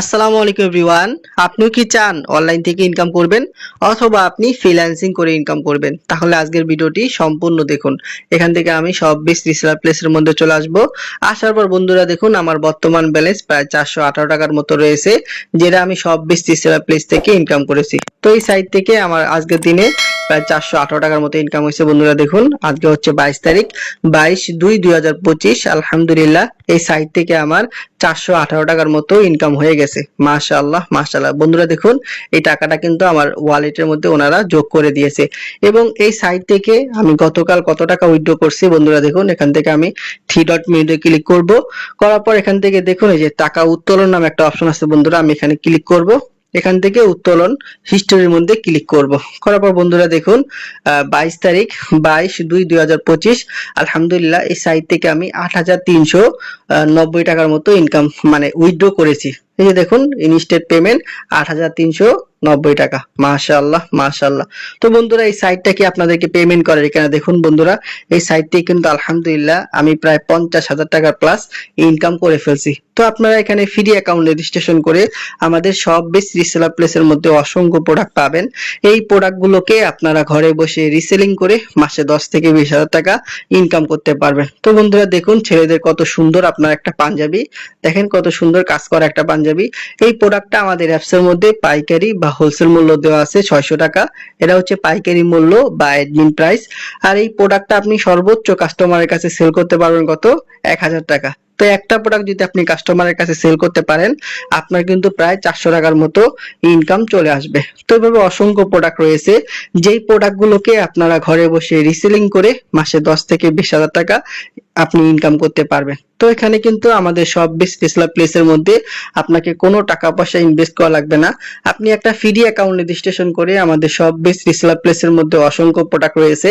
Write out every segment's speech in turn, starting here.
আসসালামু আলাইকুম এভরিওয়ান। আপনিও কি চান অনলাইন থেকে ইনকাম করবেন অথবা আপনি ফ্রিল্যান্সিং করে ইনকাম করবেন? তাহলে আজকের ভিডিওটি সম্পূর্ণ দেখুন। এখান থেকে আমি সব বেস্ট রিসেলার প্লেসের মধ্যে চলে আসব। আসার পর বন্ধুরা দেখুন, আমার বর্তমান ব্যালেন্স প্রায় চারশো আঠারো টাকার মতো রয়েছে, যেটা আমি সব বেস্ট রিসেলার প্লেস থেকে ইনকাম করেছি। তো এই সাইট থেকে আমার আজকের দিনে প্রায় চারশো আঠারো টাকার মতো ইনকাম হয়েছে বন্ধুরা, দেখুন। আজকে হচ্ছে বাইশ তারিখ, বাইশ দুই দুই হাজার পঁচিশ, আলহামদুলিল্লাহ, এই সাইট থেকে আমার চারশো আঠারো টাকার মতো ইনকাম হয়ে গেছে। মাশাআল্লাহ মাশাআল্লাহ। বন্ধুরা, দেখুন, এই টাকাটা কিন্তু আমার ওয়ালেটের মধ্যে ওনারা যোগ করে দিয়েছে। এবং এই সাইট থেকে আমি গতকাল কত টাকা উইথড্র করছি বন্ধুরা, দেখুন, এখান থেকে আমি থ্রি ডট মিনিটে ক্লিক করব। করার পর এখান থেকে দেখুন, এই যে টাকা উত্তোলন নামে একটা অপশন আছে বন্ধুরা, আমি এখানে ক্লিক করব। এখান থেকে উত্তোলন হিস্টোরির মধ্যে ক্লিক করব। করার পর বন্ধুরা দেখুন বাইশ তারিখ, বাইশ দুই দুই হাজার পঁচিশ, আলহামদুলিল্লাহ, এই সাইট থেকে আমি আট হাজার তিনশো নব্বই টাকার মতো ইনকাম মানে উইথড্র করেছি। এই যে দেখুন ইনস্টেট পেমেন্ট আট হাজার তিনশো নব্বই টাকা। মাশাআল্লাহ মাশাআল্লাহ। তো বন্ধুরা, এই সাইটটা কি আপনাদেরকে পেমেন্ট করে? এখানে দেখুন বন্ধুরা, এই সাইটটি কিন্তু আলহামদুলিল্লাহ আমি প্রায় পঞ্চাশ হাজার টাকার প্লাস ইনকাম করে ফেলছি। তো আপনারা এখানে ফ্রি অ্যাকাউন্ট রেজিস্ট্রেশন করে আমাদের সব বেস্ট রিসেলার প্লেসের মধ্যে অসংখ্য প্রোডাক্ট পাবেন। এই প্রোডাক্টগুলোকে আপনারা ঘরে বসে রিসেলিং করে মাসে দশ থেকে বিশ হাজার টাকা ইনকাম করতে পারবেন। তো বন্ধুরা, দেখুন, ছেলেদের কত সুন্দর আপনার একটা পাঞ্জাবি। দেখেন কত সুন্দর কাজ করা একটা পাঞ্জাবি। এই প্রোডাক্টটা আমাদের অ্যাপসের মধ্যে পাইকারি বা হোলসেল মূল্য দেওয়া আছে ছয়শো টাকা। এটা হচ্ছে পাইকারি মূল্য বা অ্যাডমিন প্রাইস আর এই প্রোডাক্টটা আপনি সর্বোচ্চ কাস্টমারের কাছে সেল করতে পারবেন কত? এক হাজার টাকা। তো একটা প্রোডাক্ট যদি আপনি কাস্টমারের কাছে সেল করতে পারেন, আপনার কিন্তু প্রায় চারশো টাকার মতো ইনকাম চলে আসবে। তো এভাবে অসংখ্য প্রোডাক্ট রয়েছে। যেই প্রোডাক্টগুলোকে আপনারা ঘরে বসে রিসেলিং করে মাসে দশ থেকে বিশ হাজার টাকা আপনি ইনকাম করতে পারবেন। তো এখানে কিন্তু আমাদের সব টেসলা প্লেসের মধ্যে আপনাকে কোনো টাকা পয়সা ইনভেস্ট করা লাগবে না। আপনি একটা ফ্রি অ্যাকাউন্ট রেজিস্ট্রেশন করে আমাদের সব টেসলা প্লেসের মধ্যে অসংখ্য প্রোডাক্ট রয়েছে।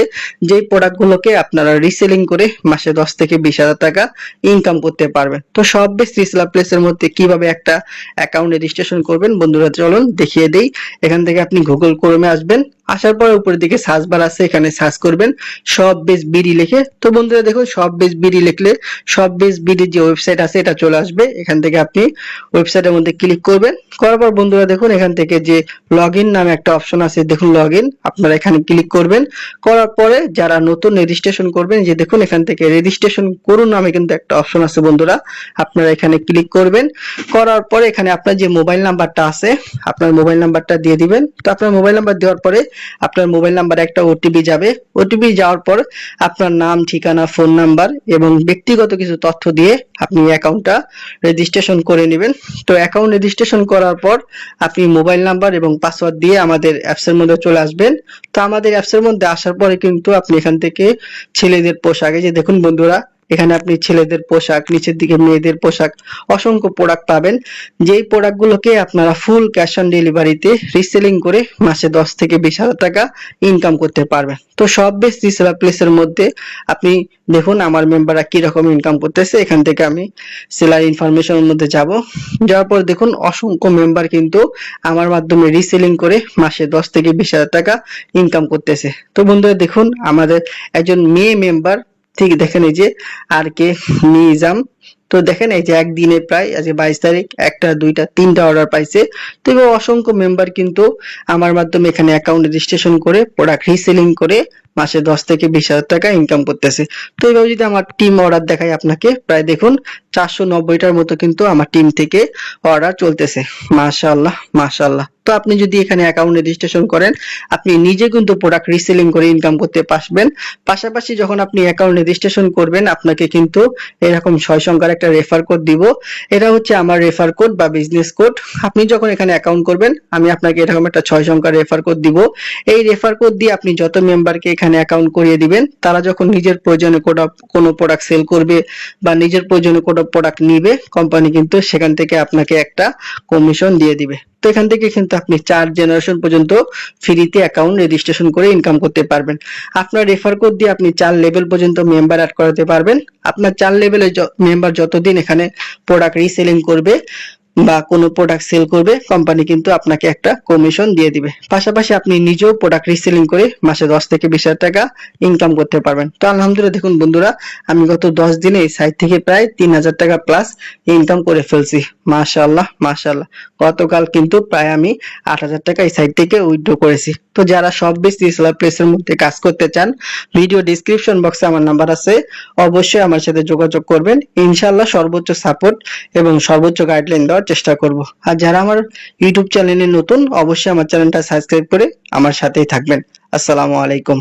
যেই প্রোডাক্টগুলোকে আপনারা রিসেলিং করে মাসে দশ থেকে বিশ হাজার টাকা ইনকাম করতে পারবেন তো সব বেশ প্লেস প্লেসের মধ্যে কীভাবে একটা অ্যাকাউন্ট রেজিস্ট্রেশন করবেন, বন্ধুরা চলুন দেখিয়ে দেই। এখান থেকে আপনি গুগল ক্রোমে আসবেন। আসার পরে উপরের দিকে সার্চ বার আছে, এখানে সার্চ করবেন, সব বেস বিডি লিখে, তো বন্ধুরা দেখুন, সব বেস বিডি লিখলে, সব বেস বিডির যে ওয়েবসাইট আছে, এটা চলে আসবে, এখান থেকে আপনি ওয়েবসাইটের মধ্যে ক্লিক করবেন, করার পর বন্ধুরা দেখুন, এখান থেকে যে লগ ইন নামে একটা অপশন আছে, দেখুন লগ ইন আপনারা এখানে ক্লিক করবেন, করার পরে যারা নতুন রেজিস্ট্রেশন করবেন, যে দেখুন, এখান থেকে রেজিস্ট্রেশন করুন নামে কিন্তু একটা অপশন আছে বন্ধুরা, আপনারা এখানে ক্লিক করবেন, করার পরে এখানে আপনার যে মোবাইল নাম্বারটা আছে, আপনার মোবাইল নাম্বারটা দিয়ে দিবেন, তো আপনার মোবাইল নাম্বার দেওয়ার পরে আপনার মোবাইল নাম্বারে একটা ওটিপি যাবে। ওটিপি যাওয়ার পর আপনার নাম, ঠিকানা, ফোন নাম্বার এবং ব্যক্তিগত কিছু তথ্য দিয়ে আপনি অ্যাকাউন্টটা রেজিস্ট্রেশন করে নেবেন। তো অ্যাকাউন্ট রেজিস্ট্রেশন করার পর আপনি মোবাইল নাম্বার এবং পাসওয়ার্ড দিয়ে আমাদের অ্যাপসের মধ্যে চলে আসবেন। তো আমাদের অ্যাপসের মধ্যে আসার পরে কিন্তু আপনি এখান থেকে ছেলেদের পোশাকে যে দেখুন বন্ধুরা এখানে আপনি ছেলেদের পোশাক, নিচের দিকে মেয়েদের পোশাক, অসংখ্য প্রোডাক্ট পাবেন। যেই প্রোডাক্টগুলোকে আপনারা ফুল ক্যাশ অন ডেলিভারিতে রিসেলিং করে মাসে দশ থেকে বিশ হাজার টাকা ইনকাম করতে পারবেন। তো সব বেশ রিসেলার প্লেসের মধ্যে আপনি দেখুন আমার মেম্বাররা রকম ইনকাম করতেছে। এখান থেকে আমি সেলার ইনফরমেশনের মধ্যে যাব। যাওয়ার পর দেখুন অসংখ্য মেম্বার কিন্তু আমার মাধ্যমে রিসেলিং করে মাসে দশ থেকে বিশ হাজার টাকা ইনকাম করতেছে। তো বন্ধুরা দেখুন আমাদের একজন মেয়ে মেম্বার ঠিক, দেখেন এই যে আর কে নিজাম। তো দেখেন এই যে একদিনে প্রায় আজকে বাইশ তারিখ, একটা, দুইটা, তিনটা অর্ডার পাইছে। তো এবার অসংখ্য মেম্বার কিন্তু আমার মাধ্যমে এখানে অ্যাকাউন্ট রেজিস্ট্রেশন করে প্রোডাক্ট রিসেলিং করে, মাসে দশ থেকে বিশ হাজার টাকা ইনকাম করতেছে। তো এইভাবে যদি আমার টিম অর্ডার দেখাই আপনাকে, প্রায় দেখুন চারশো নব্বইটার মতো কিন্তু আমার টিম থেকে অর্ডার চলতেছে। মাশাআল্লাহ মাশাআল্লাহ। তো আপনি যদি এখানে অ্যাকাউন্ট রেজিস্ট্রেশন করেন, আপনি নিজে কিন্তু প্রোডাক্ট রিসেলিং করে ইনকাম করতে পারবেন। পাশাপাশি যখন আপনি অ্যাকাউন্ট রেজিস্ট্রেশন করবেন, আপনাকে কিন্তু এরকম ছয় সংখ্যার একটা রেফার কোড দিব। এটা হচ্ছে আমার রেফার কোড বা বিজনেস কোড আপনি যখন এখানে অ্যাকাউন্ট করবেন, আমি আপনাকে এরকম একটা ছয় সংখ্যার রেফার কোড দিব। এই রেফার কোড দিয়ে আপনি যত মেম্বারকে এখানে অ্যাকাউন্ট করিয়ে দিবেন, তারা যখন নিজের প্রয়োজনে কোনো প্রোডাক্ট সেল করবে বা নিজের প্রয়োজনে কোনো প্রোডাক্ট নিবে কোম্পানি কিন্তু সেখান থেকে আপনাকে একটা কমিশন দিয়ে দিবে। তো এখান থেকে কিন্তু আপনি চার জেনারেশন পর্যন্ত ফ্রিতে অ্যাকাউন্ট রেজিস্ট্রেশন করে ইনকাম করতে পারবেন। আপনার রেফার কোড দিয়ে আপনি চার লেভেল পর্যন্ত মেম্বার অ্যাড করাতে পারবেন। আপনার চার লেভেলের মেম্বার যতদিন এখানে প্রোডাক্ট রিসেলিং করবে বা কোনো প্রোডাক্ট সেল করবে কোম্পানি কিন্তু আপনাকে একটা কমিশন দিয়ে দিবে। পাশাপাশি আপনি নিজেও প্রোডাক্ট রিসেলিং করে মাসে দশ থেকে বিশ হাজার টাকা ইনকাম করতে পারবেন। তো আলহামদুলিল্লাহ, দেখুন বন্ধুরা, আমি গত দশ দিনে এই সাইট থেকে প্রায় তিন হাজার টাকা প্লাস ইনকাম করে ফেলছি। মাশাআল্লাহ মাশাআল্লাহ। গতকাল কিন্তু প্রায় আমি আট হাজার টাকা এই সাইট থেকে উইথড্র করেছি। তো যারা সব বেশি রিসেলার প্লেসের মধ্যে কাজ করতে চান ভিডিও ডিসক্রিপশন বক্সে আমার নাম্বার আছে। অবশ্যই আমার সাথে যোগাযোগ করবেন। ইনশাল্লাহ সর্বোচ্চ সাপোর্ট এবং সর্বোচ্চ গাইডলাইন দেওয়ার চেষ্টা করব। আর যারা আমার ইউটিউব চ্যানেলে নতুন, অবশ্যই আমার চ্যানেলটা সাবস্ক্রাইব করে আমার সাথেই থাকবেন। আসসালামু আলাইকুম।